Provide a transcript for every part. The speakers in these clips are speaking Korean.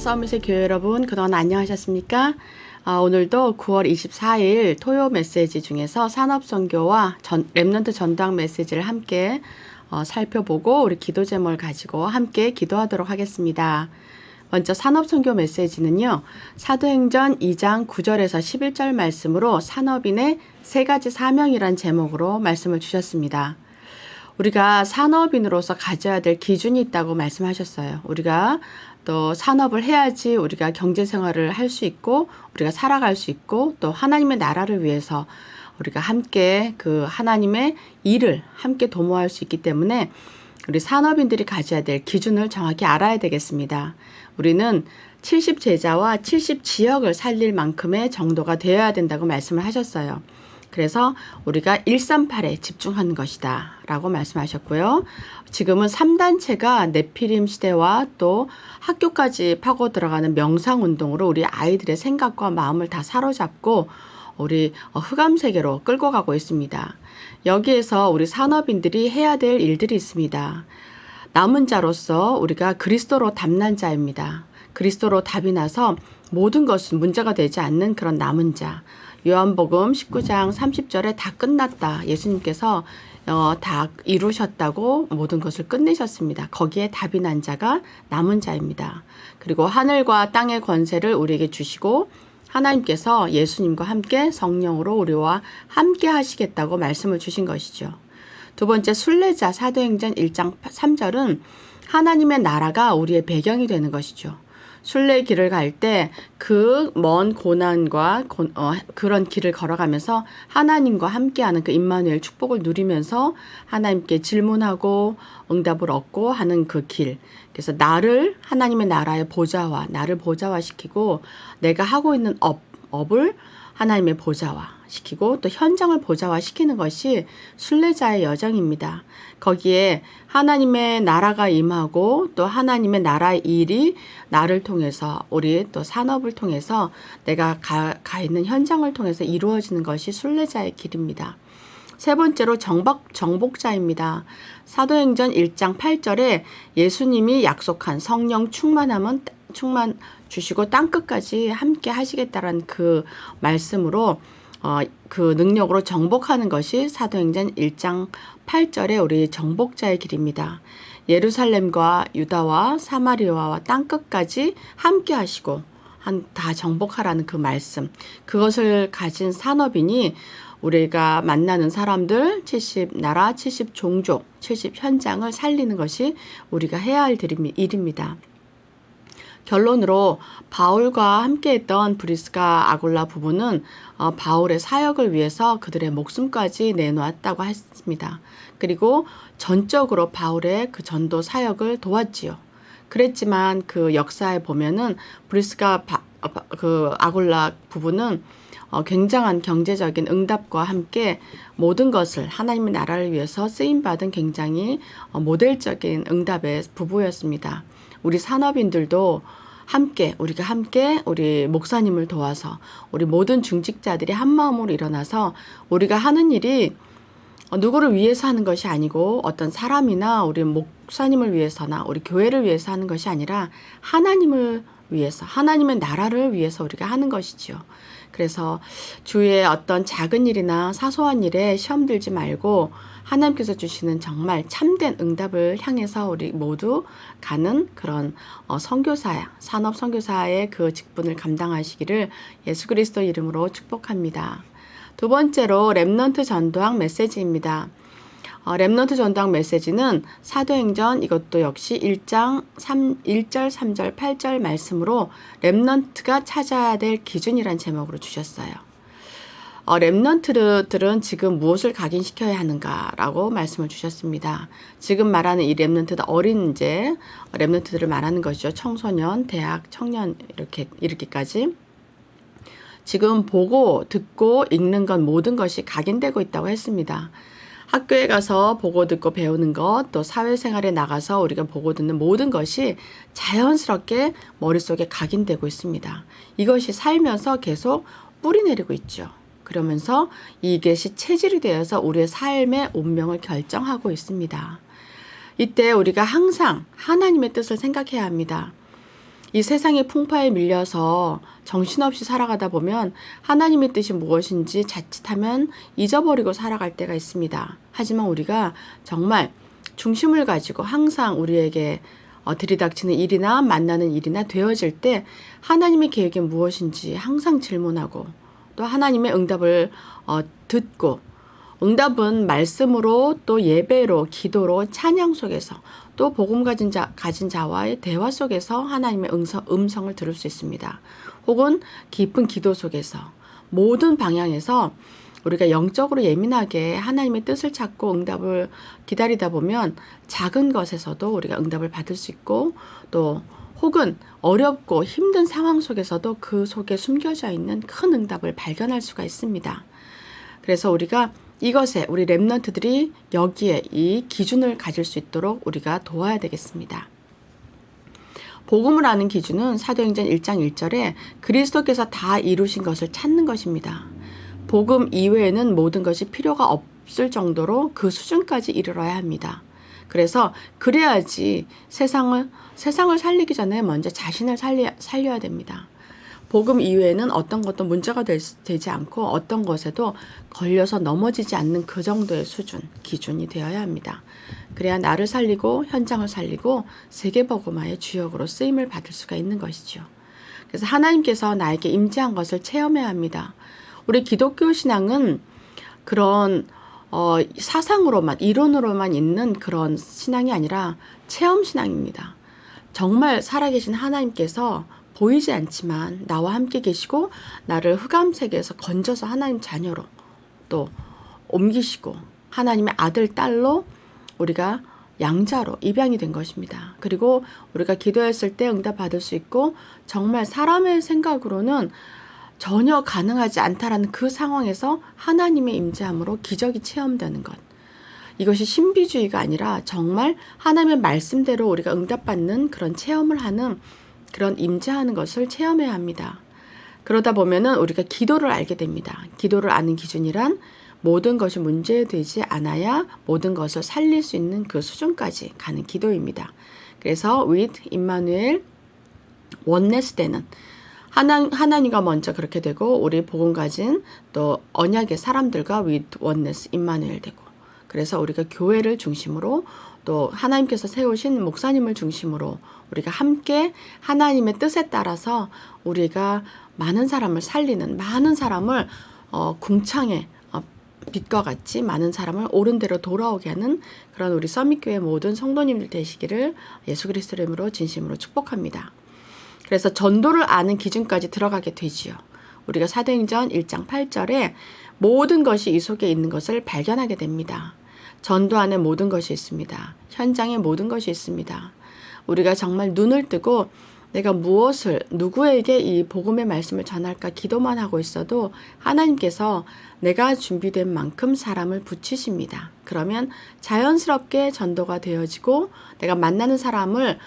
서밋의 교회 여러분, 그동안 안녕하셨습니까? 아, 오늘도 9월 24일 토요 메시지 중에서 산업선교와 전, 랩런트 전당 메시지를 함께 어, 살펴보고 우리 기도 제목을 가지고 함께 기도하도록 하겠습니다. 먼저 산업선교 메시지는요, 사도행전 2장 9절에서 11절 말씀으로 산업인의 세 가지 사명이란 제목으로 말씀을 주셨습니다. 우리가 산업인으로서 가져야 될 기준이 있다고 말씀하셨어요. 우리가 또 산업을 해야지 우리가 경제 생활을 할 수 있고 우리가 살아갈 수 있고 또 하나님의 나라를 위해서 우리가 함께 그 하나님의 일을 함께 도모할 수 있기 때문에 우리 산업인들이 가져야 될 기준을 정확히 알아야 되겠습니다. 우리는 70 제자와 70 지역을 살릴 만큼의 정도가 되어야 된다고 말씀을 하셨어요. 그래서 우리가 138에 집중하는 것이다. 라고 말씀하셨고요. 지금은 3단체가 네피림 시대와 또 학교까지 파고 들어가는 명상 운동으로 우리 아이들의 생각과 마음을 다 사로잡고 우리 흑암 세계로 끌고 가고 있습니다. 여기에서 우리 산업인들이 해야 될 일들이 있습니다. 남은 자로서 우리가 그리스도로 담난 자입니다. 그리스도로 답이 나서 모든 것은 문제가 되지 않는 그런 남은 자. 요한복음 19장 30절에 다 끝났다. 예수님께서 어, 다 이루셨다고 모든 것을 끝내셨습니다. 거기에 답이 난 자가 남은 자입니다. 그리고 하늘과 땅의 권세를 우리에게 주시고 하나님께서 예수님과 함께 성령으로 우리와 함께 하시겠다고 말씀을 주신 것이죠. 두 번째 순례자 사도행전 1장 3절은 하나님의 나라가 우리의 배경이 되는 것이죠. 순례 길을 갈 때 그 먼 고난과 고, 어, 그런 길을 걸어가면서 하나님과 함께하는 그 임마누엘 축복을 누리면서 하나님께 질문하고 응답을 얻고 하는 그 길. 그래서 나를 하나님의 나라의 보좌와 나를 보좌화시키고 내가 하고 있는 업 업을 하나님의 보좌화 시키고 또 현장을 보좌화 시키는 것이 순례자의 여정입니다. 거기에 하나님의 나라가 임하고 또 하나님의 나라의 일이 나를 통해서 우리 또 산업을 통해서 내가 가, 가 있는 현장을 통해서 이루어지는 것이 순례자의 길입니다. 세 번째로 정복, 정복자입니다. 사도행전 1장 8절에 예수님이 약속한 성령 충만함은 충만 주시고 땅 끝까지 함께 하시겠다라는 그 말씀으로 어, 그 능력으로 정복하는 것이 사도행전 1장 8절에 우리 정복자의 길입니다. 예루살렘과 유다와 사마리아와 땅 끝까지 함께 하시고 한 다 정복하라는 그 말씀. 그것을 가진 산업인이 우리가 만나는 사람들 70 나라, 70 종족, 70 현장을 살리는 것이 우리가 해야 할 일입니다. 결론으로 바울과 함께했던 브리스가 아골라 부부는 어, 바울의 사역을 위해서 그들의 목숨까지 내놓았다고 했습니다. 그리고 전적으로 바울의 그 전도 사역을 도왔지요. 그랬지만 그 역사에 보면은 브리스가 바, 어, 그 아골라 부부는 어, 굉장한 경제적인 응답과 함께 모든 것을 하나님의 나라를 위해서 쓰임 받은 굉장히 어, 모델적인 응답의 부부였습니다. 우리 산업인들도 함께 우리가 함께 우리 목사님을 도와서 우리 모든 중직자들이 한 마음으로 일어나서 우리가 하는 일이 누구를 위해서 하는 것이 아니고 어떤 사람이나 우리 목사님을 위해서나 우리 교회를 위해서 하는 것이 아니라 하나님을 위해서 하나님의 나라를 위해서 우리가 하는 것이지요. 그래서 주위의 어떤 작은 일이나 사소한 일에 시험 들지 말고 하나님께서 주시는 정말 참된 응답을 향해서 우리 모두 가는 그런 어, 선교사야 산업 선교사의 그 직분을 감당하시기를 예수 그리스도 이름으로 축복합니다. 두 번째로 랩넌트 전도학 메시지입니다. 어, 랩넌트 전당 메시지는 사도행전 이것도 역시 1장 3, 1절, 3절, 8절 말씀으로 랩넌트가 찾아야 될 기준이란 제목으로 주셨어요. 어, 랩넌트들은 지금 무엇을 각인시켜야 하는가라고 말씀을 주셨습니다. 지금 말하는 이 랩넌트는 어린 이제 랩넌트들을 말하는 것이죠. 청소년, 대학, 청년 이렇게 이렇게까지. 지금 보고 듣고 읽는 건 모든 것이 각인되고 있다고 했습니다. 학교에 가서 보고 듣고 배우는 것, 또 사회생활에 나가서 우리가 보고 듣는 모든 것이 자연스럽게 머릿속에 각인되고 있습니다. 이것이 살면서 계속 뿌리 내리고 있죠. 그러면서 이것이 체질이 되어서 우리의 삶의 운명을 결정하고 있습니다. 이때 우리가 항상 하나님의 뜻을 생각해야 합니다. 이 세상의 풍파에 밀려서 정신없이 살아가다 보면 하나님의 뜻이 무엇인지 자칫하면 잊어버리고 살아갈 때가 있습니다. 하지만 우리가 정말 중심을 가지고 항상 우리에게 어, 들이닥치는 일이나 만나는 일이나 되어질 때 하나님의 계획이 무엇인지 항상 질문하고 또 하나님의 응답을 어, 듣고 응답은 말씀으로 또 예배로 기도로 찬양 속에서 또 복음 가진 자 가진 자와의 대화 속에서 하나님의 음성, 음성을 들을 수 있습니다. 혹은 깊은 기도 속에서 모든 방향에서 우리가 영적으로 예민하게 하나님의 뜻을 찾고 응답을 기다리다 보면 작은 것에서도 우리가 응답을 받을 수 있고 또 혹은 어렵고 힘든 상황 속에서도 그 속에 숨겨져 있는 큰 응답을 발견할 수가 있습니다. 그래서 우리가 이것에 우리 랩런트들이 여기에 이 기준을 가질 수 있도록 우리가 도와야 되겠습니다. 복음을 아는 기준은 사도행전 1장 1절에 그리스도께서 다 이루신 것을 찾는 것입니다. 복음 이외에는 모든 것이 필요가 없을 정도로 그 수준까지 이르러야 합니다. 그래서 그래야지 세상을 세상을 살리기 전에 먼저 자신을 살리, 살려야 됩니다. 복음 이외에는 어떤 것도 문제가 될, 되지 않고 어떤 것에도 걸려서 넘어지지 않는 그 정도의 수준, 기준이 되어야 합니다. 그래야 나를 살리고 현장을 살리고 세계복음화의 주역으로 쓰임을 받을 수가 있는 것이죠. 그래서 하나님께서 나에게 임재한 것을 체험해야 합니다. 우리 기독교 신앙은 그런 어, 사상으로만 이론으로만 있는 그런 신앙이 아니라 체험 신앙입니다. 정말 살아계신 하나님께서 보이지 않지만 나와 함께 계시고 나를 흑암 세계에서 건져서 하나님 자녀로 또 옮기시고 하나님의 아들 딸로 우리가 양자로 입양이 된 것입니다. 그리고 우리가 기도했을 때 응답 받을 수 있고 정말 사람의 생각으로는 전혀 가능하지 않다라는 그 상황에서 하나님의 임재함으로 기적이 체험되는 것. 이것이 신비주의가 아니라 정말 하나님의 말씀대로 우리가 응답받는 그런 체험을 하는 그런 임재하는 것을 체험해야 합니다. 그러다 보면은 우리가 기도를 알게 됩니다. 기도를 아는 기준이란 모든 것이 문제되지 않아야 모든 것을 살릴 수 있는 그 수준까지 가는 기도입니다. 그래서 with 임마누엘 원네스 되는 하나, 하나님과 먼저 그렇게 되고 우리 복음 가진 또 언약의 사람들과 with 원네스 임마누엘 되고 그래서 우리가 교회를 중심으로 또 하나님께서 세우신 목사님을 중심으로 우리가 함께 하나님의 뜻에 따라서 우리가 많은 사람을 살리는 많은 사람을 어, 궁창에 어, 빛과 같이 많은 사람을 옳은 대로 돌아오게 하는 그런 우리 서밋교회 모든 성도님들 되시기를 예수 그리스도 이름으로 진심으로 축복합니다. 그래서 전도를 아는 기준까지 들어가게 되지요. 우리가 사도행전 1장 8절에 모든 것이 이 속에 있는 것을 발견하게 됩니다. 전도 안에 모든 것이 있습니다. 현장에 모든 것이 있습니다. 우리가 정말 눈을 뜨고 내가 무엇을 누구에게 이 복음의 말씀을 전할까 기도만 하고 있어도 하나님께서 내가 준비된 만큼 사람을 붙이십니다. 그러면 자연스럽게 전도가 되어지고 내가 만나는 사람을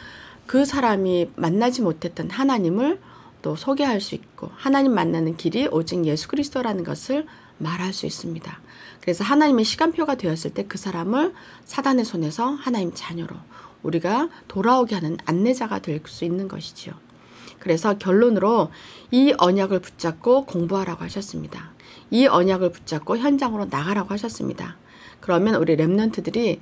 그 사람이 만나지 못했던 하나님을 또 소개할 수 있고 하나님 만나는 길이 오직 예수 그리스도라는 것을 말할 수 있습니다. 그래서 하나님의 시간표가 되었을 때 그 사람을 사단의 손에서 하나님 자녀로 우리가 돌아오게 하는 안내자가 될 수 있는 것이지요. 그래서 결론으로 이 언약을 붙잡고 공부하라고 하셨습니다. 이 언약을 붙잡고 현장으로 나가라고 하셨습니다. 그러면 우리 랩런트들이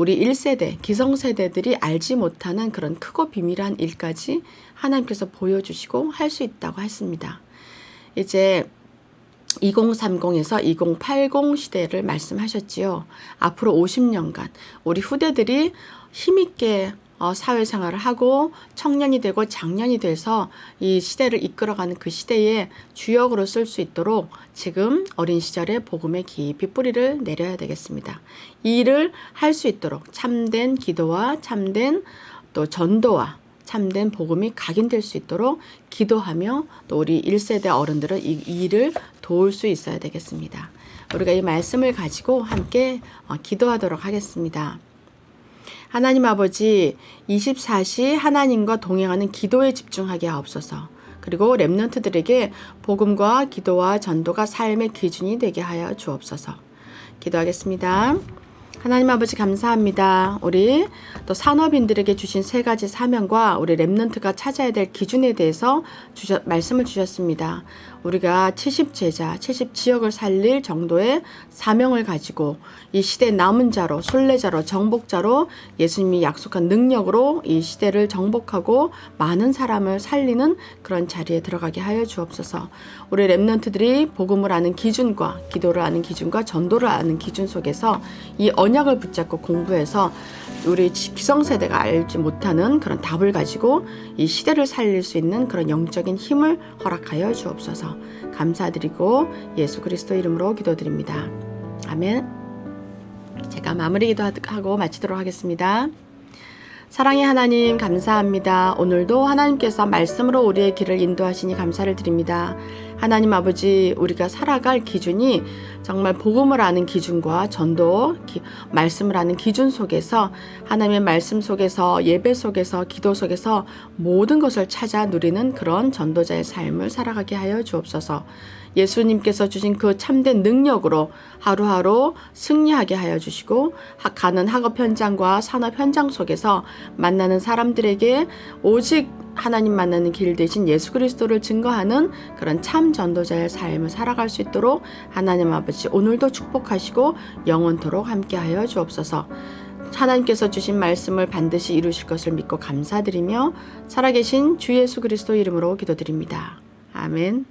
우리 1세대, 기성세대들이 알지 못하는 그런 크고 비밀한 일까지 하나님께서 보여주시고 할 수 있다고 했습니다. 이제 2030에서 2080 시대를 말씀하셨지요. 앞으로 50년간 우리 후대들이 힘있게 어, 사회생활을 하고 청년이 되고 장년이 돼서 이 시대를 이끌어가는 그 시대에 주역으로 쓸 수 있도록 지금 어린 시절에 복음의 깊이 뿌리를 내려야 되겠습니다. 이 일을 할 수 있도록 참된 기도와 참된 또 전도와 참된 복음이 각인될 수 있도록 기도하며 또 우리 1세대 어른들은 이, 이 일을 도울 수 있어야 되겠습니다. 우리가 이 말씀을 가지고 함께 어, 기도하도록 하겠습니다. 하나님 아버지 24시 하나님과 동행하는 기도에 집중하게 하옵소서. 그리고 렘넌트들에게 복음과 기도와 전도가 삶의 기준이 되게 하여 주옵소서. 기도하겠습니다. 하나님 아버지 감사합니다. 우리 또 산업인들에게 주신 세 가지 사명과 우리 랩런트가 찾아야 될 기준에 대해서 주셨, 말씀을 주셨습니다. 우리가 70제자, 70지역을 살릴 정도의 사명을 가지고 이 시대 남은 자로, 순례자로, 정복자로 예수님이 약속한 능력으로 이 시대를 정복하고 많은 사람을 살리는 그런 자리에 들어가게 하여 주옵소서. 우리 랩런트들이 복음을 아는 기준과 기도를 아는 기준과 전도를 아는 기준 속에서 이 언약을 붙잡고 공부해서 우리 기성세대가 알지 못하는 그런 답을 가지고 이 시대를 살릴 수 있는 그런 영적인 힘을 허락하여 주옵소 서. 감사드리고 예수 그리스도 이름으로 기도드립니다. 아멘. 제가 마무리 기도하고 마치도록 하겠습니다. 사랑의 하나님 감사합니다. 오늘도 하나님께서 말씀으로 우리의 길을 인도하시니 감사를 드립니다. 하나님 아버지 우리가 살아갈 기준이 정말 복음을 아는 기준과 전도 기, 말씀을 아는 기준 속에서 하나님의 말씀 속에서 예배 속에서 기도 속에서 모든 것을 찾아 누리는 그런 전도자의 삶을 살아가게 하여 주옵소서. 예수님께서 주신 그 참된 능력으로 하루하루 승리하게 하여 주시고 가는 학업 현장과 산업 현장 속에서 만나는 사람들에게 오직 하나님 만나는 길 대신 예수 그리스도를 증거하는 그런 참 전도자의 삶을 살아갈 수 있도록 하나님 아버지 오늘도 축복하시고 영원토록 함께하여 주옵소서. 하나님께서 주신 말씀을 반드시 이루실 것을 믿고 감사드리며 살아계신 주 예수 그리스도 이름으로 기도드립니다. 아멘.